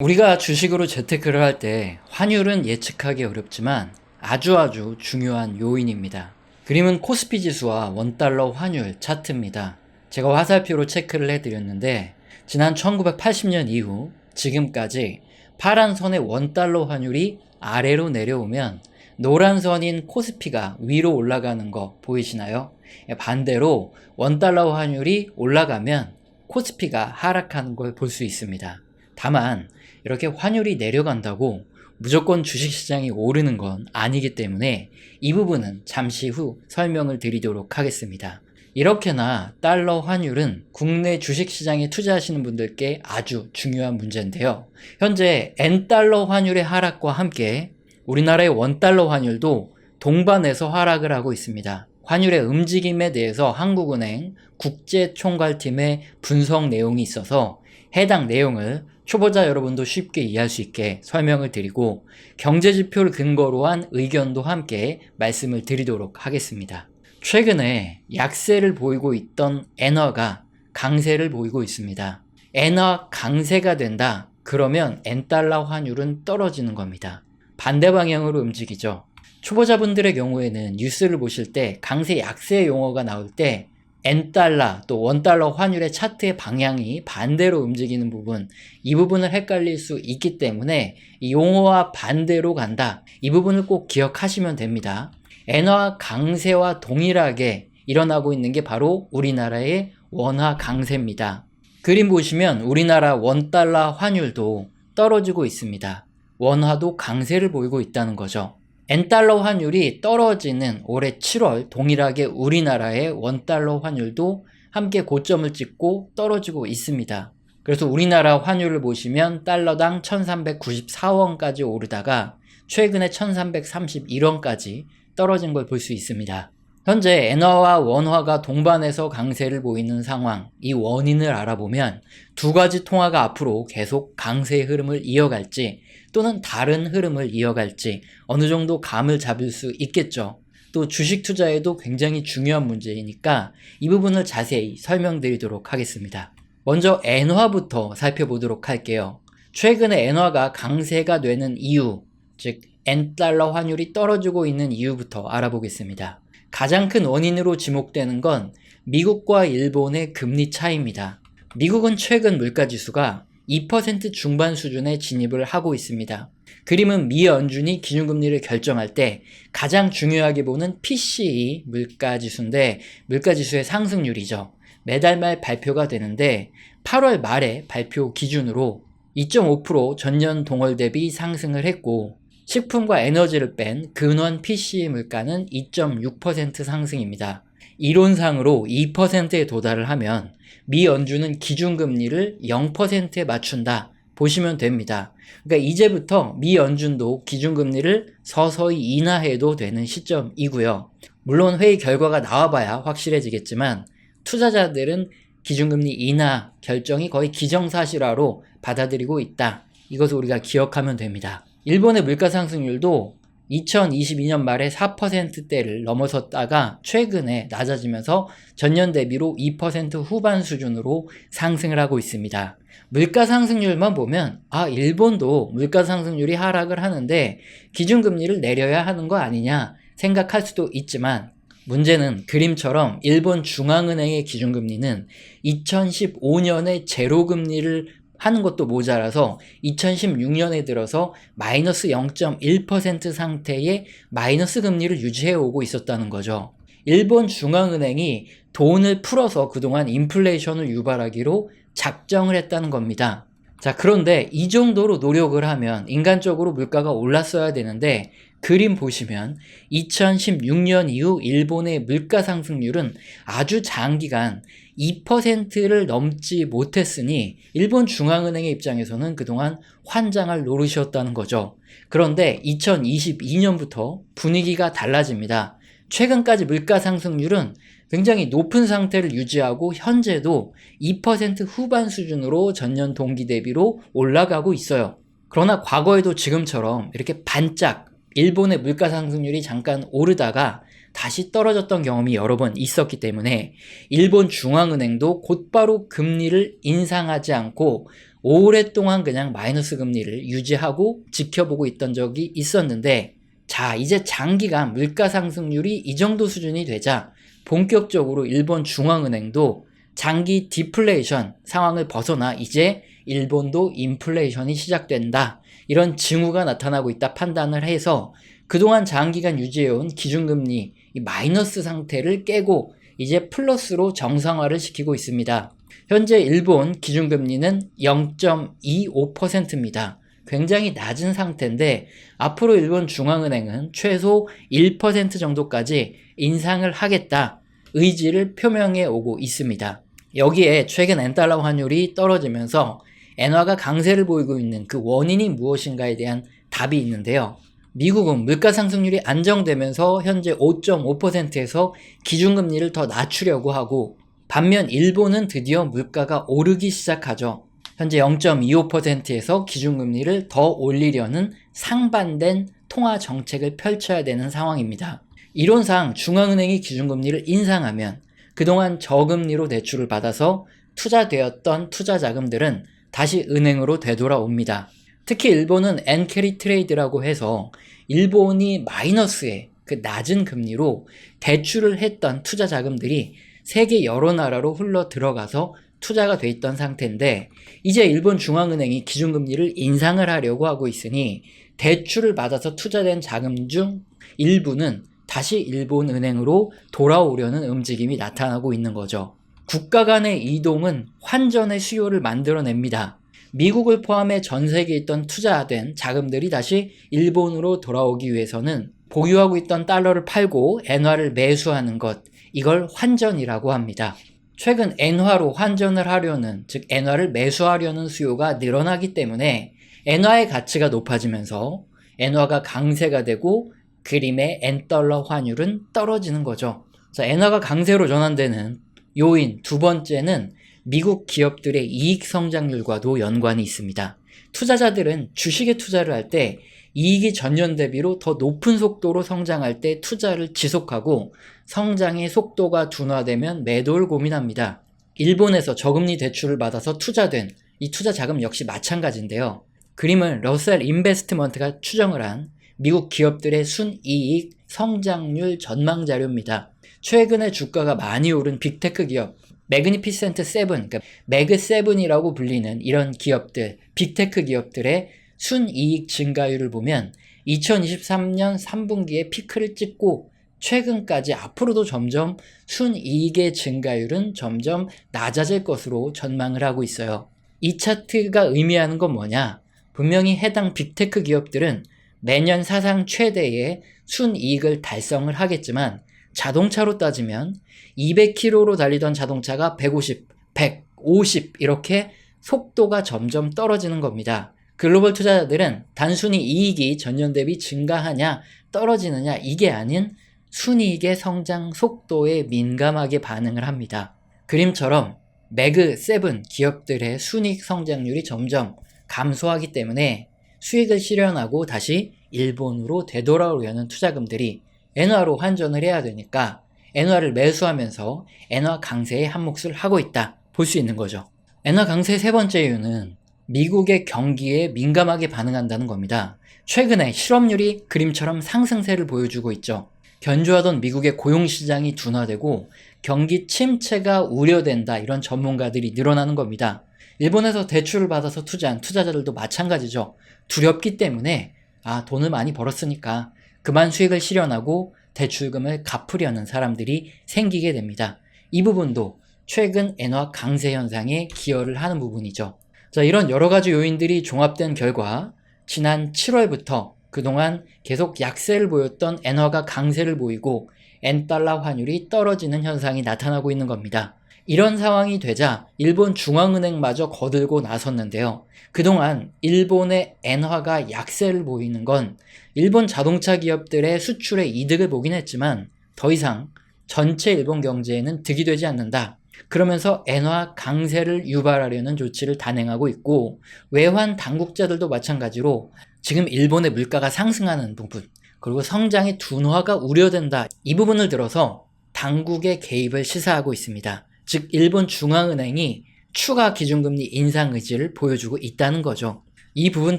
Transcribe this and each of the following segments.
우리가 주식으로 재테크를 할 때 환율은 예측하기 어렵지만 아주 아주 중요한 요인입니다. 그림은 코스피 지수와 원달러 환율 차트입니다. 제가 화살표로 체크를 해드렸는데 지난 1980년 이후 지금까지 파란 선의 원달러 환율이 아래로 내려오면 노란 선인 코스피가 위로 올라가는 거 보이시나요? 반대로 원달러 환율이 올라가면 코스피가 하락하는 걸 볼 수 있습니다. 다만 이렇게 환율이 내려간다고 무조건 주식시장이 오르는 건 아니기 때문에 이 부분은 잠시 후 설명을 드리도록 하겠습니다. 이렇게나 달러 환율은 국내 주식시장에 투자하시는 분들께 아주 중요한 문제인데요. 현재 N달러 환율의 하락과 함께 우리나라의 원달러 환율도 동반해서 하락을 하고 있습니다. 환율의 움직임에 대해서 한국은행 국제총괄팀의 분석 내용이 있어서 해당 내용을 초보자 여러분도 쉽게 이해할 수 있게 설명을 드리고 경제 지표를 근거로 한 의견도 함께 말씀을 드리도록 하겠습니다. 최근에 약세를 보이고 있던 엔화가 강세를 보이고 있습니다. 엔화 강세가 된다. 그러면 엔달러 환율은 떨어지는 겁니다. 반대 방향으로 움직이죠. 초보자분들의 경우에는 뉴스를 보실 때 강세 약세 용어가 나올 때 N달러 또 원달러 환율의 차트의 방향이 반대로 움직이는 부분 이 부분을 헷갈릴 수 있기 때문에 이 용어와 반대로 간다. 이 부분을 꼭 기억하시면 됩니다. 엔화 강세와 동일하게 일어나고 있는 게 바로 우리나라의 원화 강세입니다. 그림 보시면 우리나라 원달러 환율도 떨어지고 있습니다. 원화도 강세를 보이고 있다는 거죠 N달러 환율이 떨어지는 올해 7월 동일하게 우리나라의 원달러 환율도 함께 고점을 찍고 떨어지고 있습니다. 그래서 우리나라 환율을 보시면 달러당 1394원까지 오르다가 최근에 1331원까지 떨어진 걸 볼 수 있습니다. 현재 엔화와 원화가 동반해서 강세를 보이는 상황, 이 원인을 알아보면 두 가지 통화가 앞으로 계속 강세의 흐름을 이어갈지 또는 다른 흐름을 이어갈지 어느 정도 감을 잡을 수 있겠죠. 또 주식 투자에도 굉장히 중요한 문제이니까 이 부분을 자세히 설명드리도록 하겠습니다. 먼저 엔화부터 살펴보도록 할게요. 최근에 엔화가 강세가 되는 이유, 즉 엔달러 환율이 떨어지고 있는 이유부터 알아보겠습니다. 가장 큰 원인으로 지목되는 건 미국과 일본의 금리 차이입니다. 미국은 최근 물가지수가 2% 중반 수준에 진입을 하고 있습니다. 그림은 미 연준이 기준금리를 결정할 때 가장 중요하게 보는 PCE 물가지수인데 물가지수의 상승률이죠. 매달 말 발표가 되는데 8월 말에 발표 기준으로 2.5% 전년 동월 대비 상승을 했고 식품과 에너지를 뺀 근원 PC 물가는 2.6% 상승입니다. 이론상으로 2%에 도달을 하면 미 연준은 기준금리를 0%에 맞춘다 보시면 됩니다. 그러니까 이제부터 미 연준도 기준금리를 서서히 인하해도 되는 시점이고요. 물론 회의 결과가 나와봐야 확실해지겠지만 투자자들은 기준금리 인하 결정이 거의 기정사실화로 받아들이고 있다. 이것을 우리가 기억하면 됩니다. 일본의 물가 상승률도 2022년 말에 4%대를 넘어섰다가 최근에 낮아지면서 전년 대비로 2% 후반 수준으로 상승을 하고 있습니다. 물가 상승률만 보면 아 일본도 물가 상승률이 하락을 하는데 기준금리를 내려야 하는 거 아니냐 생각할 수도 있지만 문제는 그림처럼 일본 중앙은행의 기준금리는 2015년에 제로금리를 하는 것도 모자라서 2016년에 들어서 마이너스 0.1% 상태의 마이너스 금리를 유지해 오고 있었다는 거죠. 일본 중앙은행이 돈을 풀어서 그동안 인플레이션을 유발하기로 작정을 했다는 겁니다. 자, 그런데 이 정도로 노력을 하면 인간적으로 물가가 올랐어야 되는데 그림 보시면 2016년 이후 일본의 물가 상승률은 아주 장기간 2%를 넘지 못했으니 일본 중앙은행의 입장에서는 그동안 환장할 노릇이었다는 거죠. 그런데 2022년부터 분위기가 달라집니다. 최근까지 물가 상승률은 굉장히 높은 상태를 유지하고 현재도 2% 후반 수준으로 전년 동기 대비로 올라가고 있어요. 그러나 과거에도 지금처럼 이렇게 반짝 일본의 물가 상승률이 잠깐 오르다가 다시 떨어졌던 경험이 여러 번 있었기 때문에 일본 중앙은행도 곧바로 금리를 인상하지 않고 오랫동안 그냥 마이너스 금리를 유지하고 지켜보고 있던 적이 있었는데 자, 이제 장기간 물가 상승률이 이 정도 수준이 되자 본격적으로 일본 중앙은행도 장기 디플레이션 상황을 벗어나 이제 일본도 인플레이션이 시작된다. 이런 징후가 나타나고 있다 판단을 해서 그동안 장기간 유지해온 기준금리 이 마이너스 상태를 깨고 이제 플러스로 정상화를 시키고 있습니다. 현재 일본 기준금리는 0.25%입니다. 굉장히 낮은 상태인데 앞으로 일본 중앙은행은 최소 1% 정도까지 인상을 하겠다 의지를 표명해 오고 있습니다. 여기에 최근 엔달러 환율이 떨어지면서 엔화가 강세를 보이고 있는 그 원인이 무엇인가에 대한 답이 있는데요. 미국은 물가 상승률이 안정되면서 현재 5.5%에서 기준금리를 더 낮추려고 하고 반면 일본은 드디어 물가가 오르기 시작하죠. 현재 0.25%에서 기준금리를 더 올리려는 상반된 통화 정책을 펼쳐야 되는 상황입니다. 이론상 중앙은행이 기준금리를 인상하면 그동안 저금리로 대출을 받아서 투자되었던 투자 자금들은 다시 은행으로 되돌아옵니다. 특히 일본은 엔캐리 트레이드라고 해서 일본이 마이너스의 그 낮은 금리로 대출을 했던 투자 자금들이 세계 여러 나라로 흘러 들어가서 투자가 돼 있던 상태인데 이제 일본 중앙은행이 기준금리를 인상을 하려고 하고 있으니 대출을 받아서 투자된 자금 중 일부는 다시 일본 은행으로 돌아오려는 움직임이 나타나고 있는 거죠. 국가 간의 이동은 환전의 수요를 만들어냅니다. 미국을 포함해 전 세계에 있던 투자된 자금들이 다시 일본으로 돌아오기 위해서는 보유하고 있던 달러를 팔고 엔화를 매수하는 것, 이걸 환전이라고 합니다. 최근 엔화로 환전을 하려는, 즉 엔화를 매수하려는 수요가 늘어나기 때문에 엔화의 가치가 높아지면서 엔화가 강세가 되고 그림의 엔달러 환율은 떨어지는 거죠. 그래서 엔화가 강세로 전환되는 요인 두 번째는 미국 기업들의 이익 성장률과도 연관이 있습니다. 투자자들은 주식에 투자를 할 때 이익이 전년 대비로 더 높은 속도로 성장할 때 투자를 지속하고 성장의 속도가 둔화되면 매도를 고민합니다. 일본에서 저금리 대출을 받아서 투자된 이 투자 자금 역시 마찬가지인데요. 그림은 러셀 인베스트먼트가 추정을 한 미국 기업들의 순이익 성장률 전망 자료입니다. 최근에 주가가 많이 오른 빅테크 기업, 매그니피센트 세븐, 그러니까 매그 세븐이라고 불리는 이런 기업들, 빅테크 기업들의 순이익 증가율을 보면 2023년 3분기에 피크를 찍고 최근까지 앞으로도 점점 순이익의 증가율은 점점 낮아질 것으로 전망을 하고 있어요. 이 차트가 의미하는 건 뭐냐? 분명히 해당 빅테크 기업들은 매년 사상 최대의 순이익을 달성을 하겠지만 자동차로 따지면 200km로 달리던 자동차가 150, 150 이렇게 속도가 점점 떨어지는 겁니다. 글로벌 투자자들은 단순히 이익이 전년 대비 증가하냐 떨어지느냐 이게 아닌 순이익의 성장 속도에 민감하게 반응을 합니다. 그림처럼 매그 세븐 기업들의 순이익 성장률이 점점 감소하기 때문에 수익을 실현하고 다시 일본으로 되돌아오려는 투자금들이 엔화로 환전을 해야 되니까 엔화를 매수하면서 엔화 강세에 한몫을 하고 있다 볼 수 있는 거죠. 엔화 강세 세 번째 이유는 미국의 경기에 민감하게 반응한다는 겁니다. 최근에 실업률이 그림처럼 상승세를 보여주고 있죠. 견조하던 미국의 고용시장이 둔화되고 경기 침체가 우려된다 이런 전문가들이 늘어나는 겁니다. 일본에서 대출을 받아서 투자한 투자자들도 마찬가지죠. 두렵기 때문에 아 돈을 많이 벌었으니까 그만 수익을 실현하고 대출금을 갚으려는 사람들이 생기게 됩니다. 이 부분도 최근 엔화 강세 현상에 기여를 하는 부분이죠. 자, 이런 여러 가지 요인들이 종합된 결과 지난 7월부터 그동안 계속 약세를 보였던 엔화가 강세를 보이고 엔달러 환율이 떨어지는 현상이 나타나고 있는 겁니다. 이런 상황이 되자 일본 중앙은행마저 거들고 나섰는데요. 그동안 일본의 엔화가 약세를 보이는 건 일본 자동차 기업들의 수출에 이득을 보긴 했지만 더 이상 전체 일본 경제에는 득이 되지 않는다. 그러면서 엔화 강세를 유발하려는 조치를 단행하고 있고 외환 당국자들도 마찬가지로 지금 일본의 물가가 상승하는 부분 그리고 성장의 둔화가 우려된다. 이 부분을 들어서 당국의 개입을 시사하고 있습니다. 즉 일본 중앙은행이 추가 기준금리 인상 의지를 보여주고 있다는 거죠. 이 부분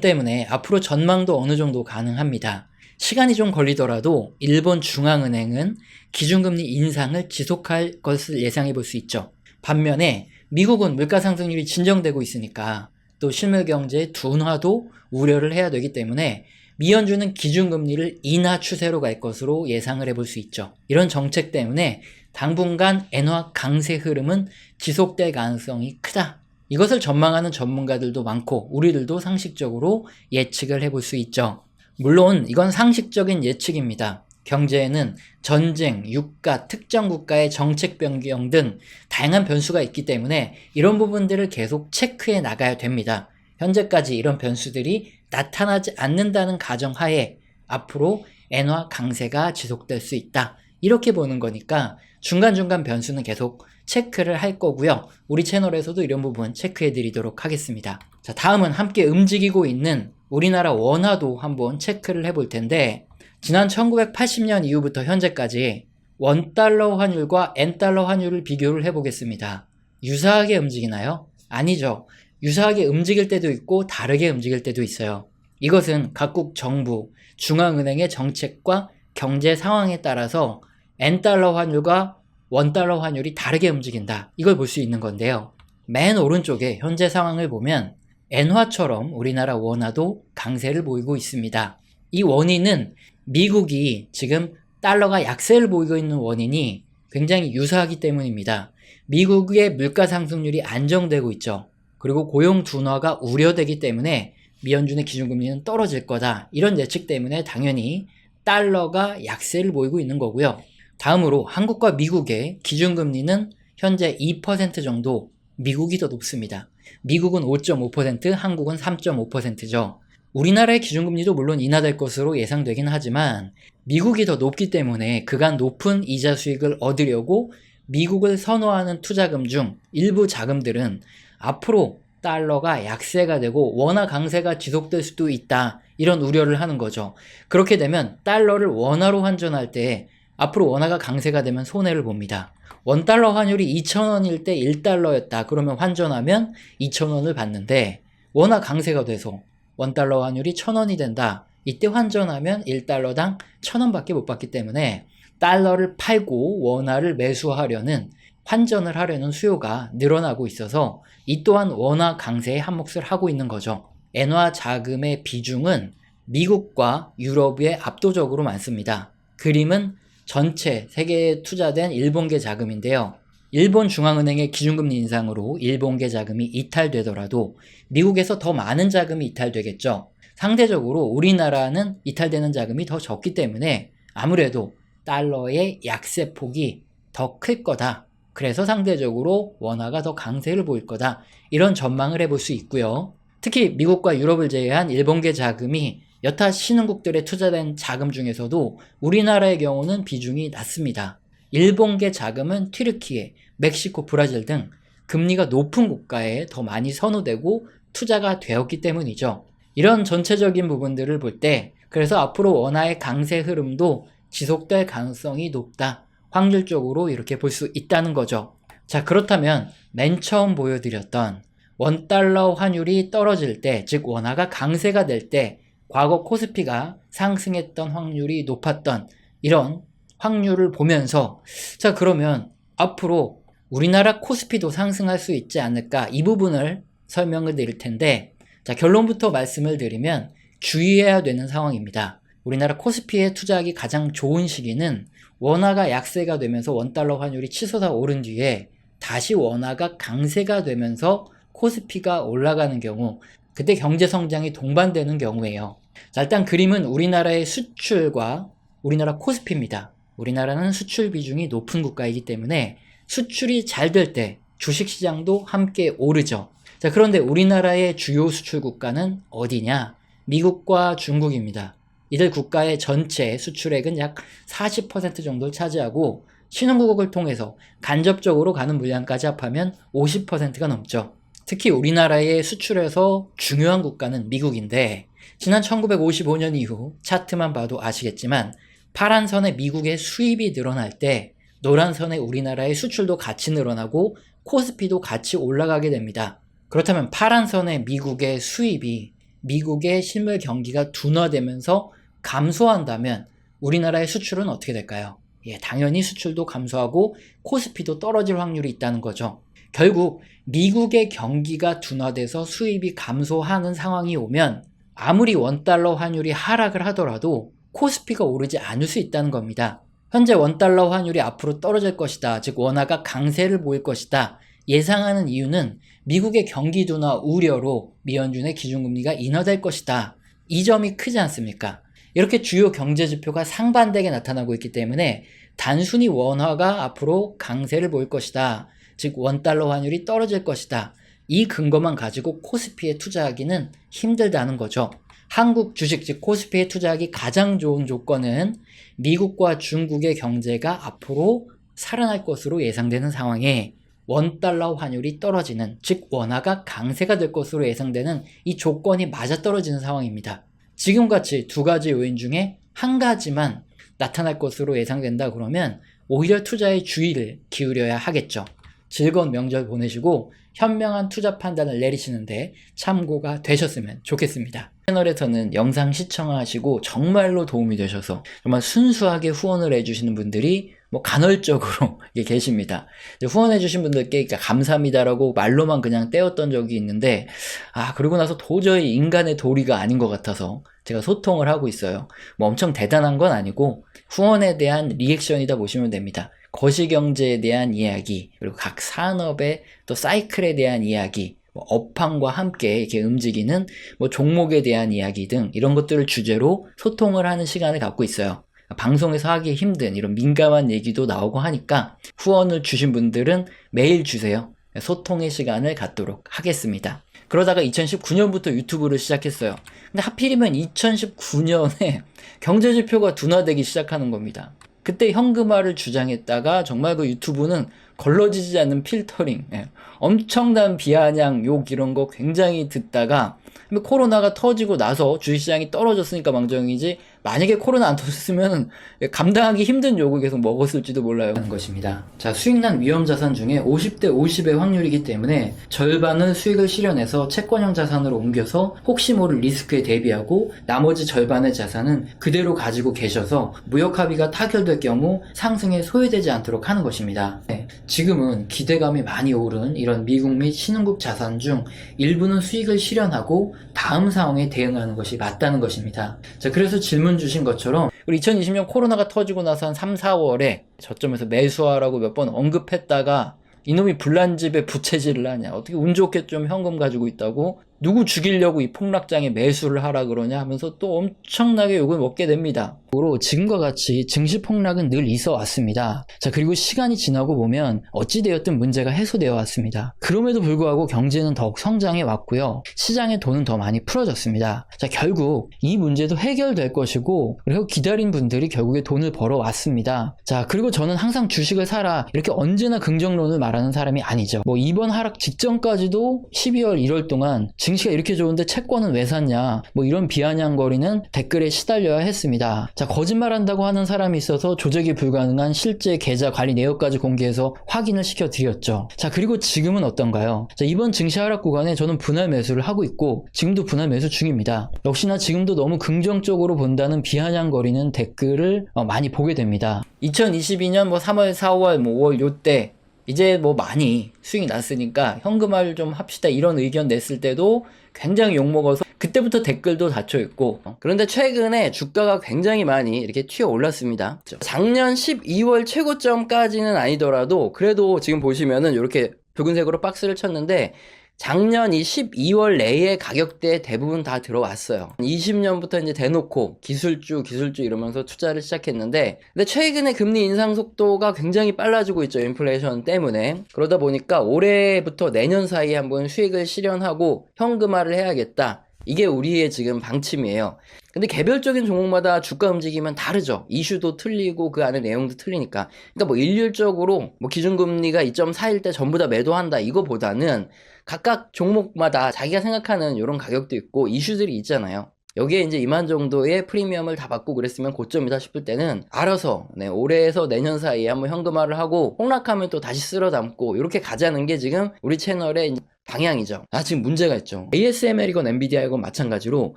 때문에 앞으로 전망도 어느 정도 가능합니다. 시간이 좀 걸리더라도 일본 중앙은행은 기준금리 인상을 지속할 것을 예상해 볼 수 있죠. 반면에 미국은 물가 상승률이 진정되고 있으니까 또 실물 경제의 둔화도 우려를 해야 되기 때문에 미연준은 기준금리를 인하 추세로 갈 것으로 예상을 해볼 수 있죠. 이런 정책 때문에 당분간 엔화 강세 흐름은 지속될 가능성이 크다. 이것을 전망하는 전문가들도 많고 우리들도 상식적으로 예측을 해볼 수 있죠. 물론 이건 상식적인 예측입니다. 경제에는 전쟁, 유가, 특정 국가의 정책 변경 등 다양한 변수가 있기 때문에 이런 부분들을 계속 체크해 나가야 됩니다. 현재까지 이런 변수들이 나타나지 않는다는 가정하에 앞으로 엔화 강세가 지속될 수 있다. 이렇게 보는 거니까 중간중간 변수는 계속 체크를 할 거고요. 우리 채널에서도 이런 부분 체크해 드리도록 하겠습니다. 자, 다음은 함께 움직이고 있는 우리나라 원화도 한번 체크를 해볼 텐데 지난 1980년 이후부터 현재까지 원달러 환율과 엔달러 환율을 비교를 해보겠습니다. 유사하게 움직이나요? 아니죠. 유사하게 움직일 때도 있고 다르게 움직일 때도 있어요. 이것은 각국 정부, 중앙은행의 정책과 경제 상황에 따라서 엔달러 환율과 원달러 환율이 다르게 움직인다. 이걸 볼 수 있는 건데요. 맨 오른쪽에 현재 상황을 보면 엔화처럼 우리나라 원화도 강세를 보이고 있습니다. 이 원인은 미국이 지금 달러가 약세를 보이고 있는 원인이 굉장히 유사하기 때문입니다. 미국의 물가 상승률이 안정되고 있죠. 그리고 고용 둔화가 우려되기 때문에 미연준의 기준금리는 떨어질 거다. 이런 예측 때문에 당연히 달러가 약세를 보이고 있는 거고요. 다음으로 한국과 미국의 기준금리는 현재 2% 정도 미국이 더 높습니다. 미국은 5.5%, 한국은 3.5%죠. 우리나라의 기준금리도 물론 인하될 것으로 예상되긴 하지만 미국이 더 높기 때문에 그간 높은 이자 수익을 얻으려고 미국을 선호하는 투자금 중 일부 자금들은 앞으로 달러가 약세가 되고 원화 강세가 지속될 수도 있다. 이런 우려를 하는 거죠. 그렇게 되면 달러를 원화로 환전할 때 앞으로 원화가 강세가 되면 손해를 봅니다. 원달러 환율이 2,000원일 때 1달러였다. 그러면 환전하면 2,000원을 받는데 원화 강세가 돼서 원달러 환율이 1,000원이 된다. 이때 환전하면 1달러당 1,000원밖에 못 받기 때문에 달러를 팔고 원화를 매수하려는 환전을 하려는 수요가 늘어나고 있어서 이 또한 원화 강세에 한몫을 하고 있는 거죠. 엔화 자금의 비중은 미국과 유럽에 압도적으로 많습니다. 그림은 전체 세계에 투자된 일본계 자금인데요. 일본 중앙은행의 기준금리 인상으로 일본계 자금이 이탈되더라도 미국에서 더 많은 자금이 이탈되겠죠. 상대적으로 우리나라는 이탈되는 자금이 더 적기 때문에 아무래도 달러의 약세 폭이 더 클 거다. 그래서 상대적으로 원화가 더 강세를 보일 거다. 이런 전망을 해볼 수 있고요. 특히 미국과 유럽을 제외한 일본계 자금이 여타 신흥국들에 투자된 자금 중에서도 우리나라의 경우는 비중이 낮습니다. 일본계 자금은 튀르키예, 멕시코, 브라질 등 금리가 높은 국가에 더 많이 선호되고 투자가 되었기 때문이죠. 이런 전체적인 부분들을 볼 때 그래서 앞으로 원화의 강세 흐름도 지속될 가능성이 높다. 확률적으로 이렇게 볼 수 있다는 거죠. 자, 그렇다면 맨 처음 보여드렸던 원달러 환율이 떨어질 때, 즉 원화가 강세가 될 때 과거 코스피가 상승했던 확률이 높았던 이런 확률을 보면서 자, 그러면 앞으로 우리나라 코스피도 상승할 수 있지 않을까 이 부분을 설명을 드릴 텐데 자, 결론부터 말씀을 드리면 주의해야 되는 상황입니다. 우리나라 코스피에 투자하기 가장 좋은 시기는 원화가 약세가 되면서 원달러 환율이 치솟아 오른 뒤에 다시 원화가 강세가 되면서 코스피가 올라가는 경우 그때 경제 성장이 동반되는 경우에요. 자, 일단 그림은 우리나라의 수출과 우리나라 코스피입니다. 우리나라는 수출 비중이 높은 국가이기 때문에 수출이 잘 될 때 주식시장도 함께 오르죠. 자, 그런데 우리나라의 주요 수출 국가는 어디냐? 미국과 중국입니다. 이들 국가의 전체 수출액은 약 40% 정도를 차지하고 신흥국을 통해서 간접적으로 가는 물량까지 합하면 50%가 넘죠. 특히 우리나라의 수출에서 중요한 국가는 미국인데 지난 1955년 이후 차트만 봐도 아시겠지만 파란 선에 미국의 수입이 늘어날 때 노란 선에 우리나라의 수출도 같이 늘어나고 코스피도 같이 올라가게 됩니다. 그렇다면 파란 선의 미국의 수입이 미국의 실물 경기가 둔화되면서 감소한다면 우리나라의 수출은 어떻게 될까요? 예, 당연히 수출도 감소하고 코스피도 떨어질 확률이 있다는 거죠. 결국 미국의 경기가 둔화돼서 수입이 감소하는 상황이 오면 아무리 원달러 환율이 하락을 하더라도 코스피가 오르지 않을 수 있다는 겁니다. 현재 원달러 환율이 앞으로 떨어질 것이다. 즉 원화가 강세를 보일 것이다. 예상하는 이유는 미국의 경기 둔화 우려로 미연준의 기준금리가 인하될 것이다. 이 점이 크지 않습니까? 이렇게 주요 경제 지표가 상반되게 나타나고 있기 때문에 단순히 원화가 앞으로 강세를 보일 것이다. 즉 원달러 환율이 떨어질 것이다. 이 근거만 가지고 코스피에 투자하기는 힘들다는 거죠. 한국 주식 즉 코스피에 투자하기 가장 좋은 조건은 미국과 중국의 경제가 앞으로 살아날 것으로 예상되는 상황에 원달러 환율이 떨어지는 즉 원화가 강세가 될 것으로 예상되는 이 조건이 맞아떨어지는 상황입니다. 지금같이 두 가지 요인 중에 한 가지만 나타날 것으로 예상된다 그러면 오히려 투자에 주의를 기울여야 하겠죠. 즐거운 명절 보내시고 현명한 투자 판단을 내리시는데 참고가 되셨으면 좋겠습니다. 채널에서는 영상 시청하시고 정말로 도움이 되셔서 정말 순수하게 후원을 해주시는 분들이 뭐 간헐적으로 계십니다. 후원해주신 분들께 감사합니다라고 말로만 그냥 떼었던 적이 있는데 아 그러고 나서 도저히 인간의 도리가 아닌 것 같아서 제가 소통을 하고 있어요. 뭐 엄청 대단한 건 아니고 후원에 대한 리액션이다 보시면 됩니다. 거시경제에 대한 이야기, 그리고 각 산업의 또 사이클에 대한 이야기, 뭐 업황과 함께 이렇게 움직이는 뭐 종목에 대한 이야기 등 이런 것들을 주제로 소통을 하는 시간을 갖고 있어요. 방송에서 하기 힘든 이런 민감한 얘기도 나오고 하니까 후원을 주신 분들은 매일 주세요. 소통의 시간을 갖도록 하겠습니다. 그러다가 2019년부터 유튜브를 시작했어요. 근데 하필이면 2019년에 경제지표가 둔화되기 시작하는 겁니다. 그때 현금화를 주장했다가 정말 그 유튜브는 걸러지지 않는 필터링, 예. 엄청난 비아냥, 욕 이런 거 굉장히 듣다가 코로나가 터지고 나서 주식시장이 떨어졌으니까 망정이지 만약에 코로나 안 터졌으면 감당하기 힘든 욕을 계속 먹었을지도 몰라요 하는 것입니다. 자 수익난 위험 자산 중에 50대 50의 확률이기 때문에 절반은 수익을 실현해서 채권형 자산으로 옮겨서 혹시 모를 리스크에 대비하고 나머지 절반의 자산은 그대로 가지고 계셔서 무역 합의가 타결될 경우 상승에 소외되지 않도록 하는 것입니다. 네, 지금은 기대감이 많이 오른 이런 미국 및 신흥국 자산 중 일부는 수익을 실현하고 다음 상황에 대응하는 것이 맞다는 것입니다. 자 그래서 질문 주신 것처럼 우리 2020년 코로나가 터지고 나서 한 3, 4월에 저점에서 매수하라고 몇 번 언급했다가 이놈이 불난 집에 부채질을 하냐 어떻게 운 좋게 좀 현금 가지고 있다고 누구 죽이려고 이 폭락장에 매수를 하라 그러냐 하면서 또 엄청나게 욕을 먹게 됩니다. 지금과 같이 증시 폭락은 늘 있어 왔습니다. 자, 그리고 시간이 지나고 보면 어찌되었든 문제가 해소되어 왔습니다. 그럼에도 불구하고 경제는 더욱 성장해 왔고요. 시장의 돈은 더 많이 풀어졌습니다. 자, 결국 이 문제도 해결될 것이고, 그리고 기다린 분들이 결국에 돈을 벌어 왔습니다. 자, 그리고 저는 항상 주식을 사라, 이렇게 언제나 긍정론을 말하는 사람이 아니죠. 뭐 이번 하락 직전까지도 12월, 1월 동안 증 시가 이렇게 좋은데 채권은 왜 샀냐, 뭐 이런 비아냥거리는 댓글에 시달려야 했습니다. 자, 거짓말한다고 하는 사람이 있어서 조작이 불가능한 실제 계좌 관리 내역까지 공개해서 확인을 시켜드렸죠. 자, 그리고 지금은 어떤가요? 자, 이번 증시 하락 구간에 저는 분할 매수를 하고 있고, 지금도 분할 매수 중입니다. 역시나 지금도 너무 긍정적으로 본다는 비아냥거리는 댓글을 어, 많이 보게 됩니다. 2022년 뭐 3월, 4월, 뭐 5월 요때 이제 뭐 많이 수익이 났으니까 현금화를 좀 합시다 이런 의견 냈을 때도 굉장히 욕먹어서 그때부터 댓글도 닫혀있고. 그런데 최근에 주가가 굉장히 많이 이렇게 튀어 올랐습니다. 작년 12월 최고점까지는 아니더라도 그래도 지금 보시면은 이렇게 붉은색으로 박스를 쳤는데 작년 이 12월 내에 가격대 대부분 다 들어왔어요. 20년부터 이제 대놓고 기술주, 기술주 이러면서 투자를 시작했는데, 근데 최근에 금리 인상 속도가 굉장히 빨라지고 있죠. 인플레이션 때문에. 그러다 보니까 올해부터 내년 사이에 한번 수익을 실현하고 현금화를 해야겠다. 이게 우리의 지금 방침이에요. 근데 개별적인 종목마다 주가 움직이면 다르죠. 이슈도 틀리고 그 안에 내용도 틀리니까. 그러니까 뭐 일률적으로 뭐 기준금리가 2.4일 때 전부 다 매도한다 이거보다는 각각 종목마다 자기가 생각하는 이런 가격도 있고 이슈들이 있잖아요. 여기에 이제 이만 정도의 프리미엄을 다 받고 그랬으면 고점이다 싶을 때는 알아서 네, 올해에서 내년 사이에 한번 현금화를 하고 폭락하면 또 다시 쓸어 담고 이렇게 가자는 게 지금 우리 채널의 방향이죠. 아 지금 문제가 있죠. ASML이건 엔비디아이건 마찬가지로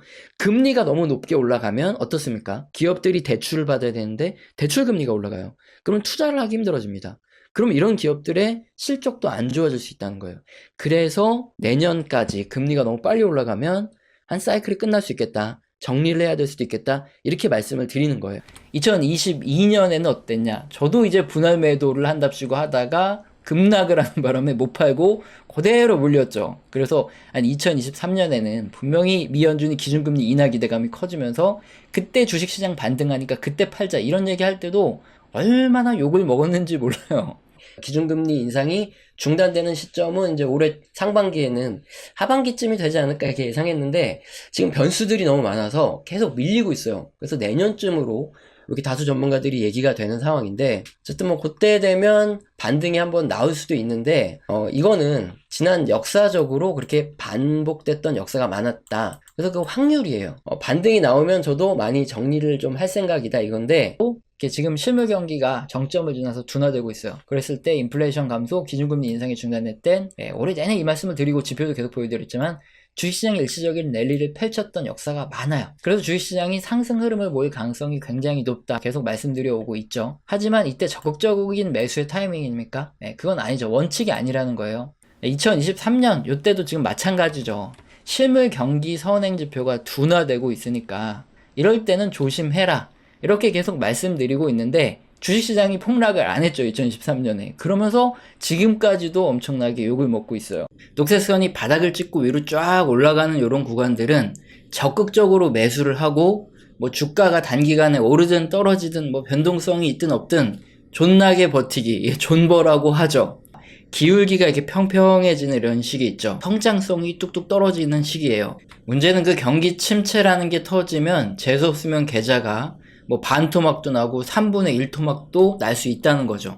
금리가 너무 높게 올라가면 어떻습니까? 기업들이 대출을 받아야 되는데 대출 금리가 올라가요. 그럼 투자를 하기 힘들어집니다. 그럼 이런 기업들의 실적도 안 좋아질 수 있다는 거예요. 그래서 내년까지 금리가 너무 빨리 올라가면 한 사이클이 끝날 수 있겠다. 정리를 해야 될 수도 있겠다. 이렇게 말씀을 드리는 거예요. 2022년에는 어땠냐? 저도 이제 분할 매도를 한답시고 하다가 급락을 하는 바람에 못 팔고 그대로 물렸죠. 그래서 한 2023년에는 분명히 미연준이 기준금리 인하 기대감이 커지면서 그때 주식시장 반등하니까 그때 팔자 이런 얘기 할 때도 얼마나 욕을 먹었는지 몰라요. 기준금리 인상이 중단되는 시점은 이제 올해 상반기에는 하반기쯤이 되지 않을까 이렇게 예상했는데 지금 변수들이 너무 많아서 계속 밀리고 있어요. 그래서 내년쯤으로 이렇게 다수 전문가들이 얘기가 되는 상황인데 어쨌든 뭐 그때 되면 반등이 한번 나올 수도 있는데 어 이거는 지난 역사적으로 그렇게 반복됐던 역사가 많았다. 그래서 그 확률이에요. 어, 반등이 나오면 저도 많이 정리를 좀 할 생각이다 이건데 또 지금 실물 경기가 정점을 지나서 둔화되고 있어요. 그랬을 때 인플레이션 감소, 기준금리 인상이 중단됐던 예, 올해 내내 이 말씀을 드리고 지표도 계속 보여드렸지만 주식시장이 일시적인 랠리를 펼쳤던 역사가 많아요. 그래서 주식시장이 상승 흐름을 모일 가능성이 굉장히 높다. 계속 말씀드려 오고 있죠. 하지만 이때 적극적인 매수의 타이밍입니까? 네, 그건 아니죠. 원칙이 아니라는 거예요. 2023년 이때도 지금 마찬가지죠. 실물 경기 선행 지표가 둔화되고 있으니까 이럴 때는 조심해라. 이렇게 계속 말씀드리고 있는데 주식시장이 폭락을 안 했죠 2023년에 그러면서 지금까지도 엄청나게 욕을 먹고 있어요 녹색선이 바닥을 찍고 위로 쫙 올라가는 이런 구간들은 적극적으로 매수를 하고 뭐 주가가 단기간에 오르든 떨어지든 뭐 변동성이 있든 없든 존나게 버티기 존버라고 하죠 기울기가 이렇게 평평해지는 이런 시기 있죠. 성장성이 뚝뚝 떨어지는 시기예요. 문제는 그 경기 침체라는 게 터지면 재수없으면 계좌가 뭐 반토막도 나고 3분의 1토막도 날 수 있다는 거죠.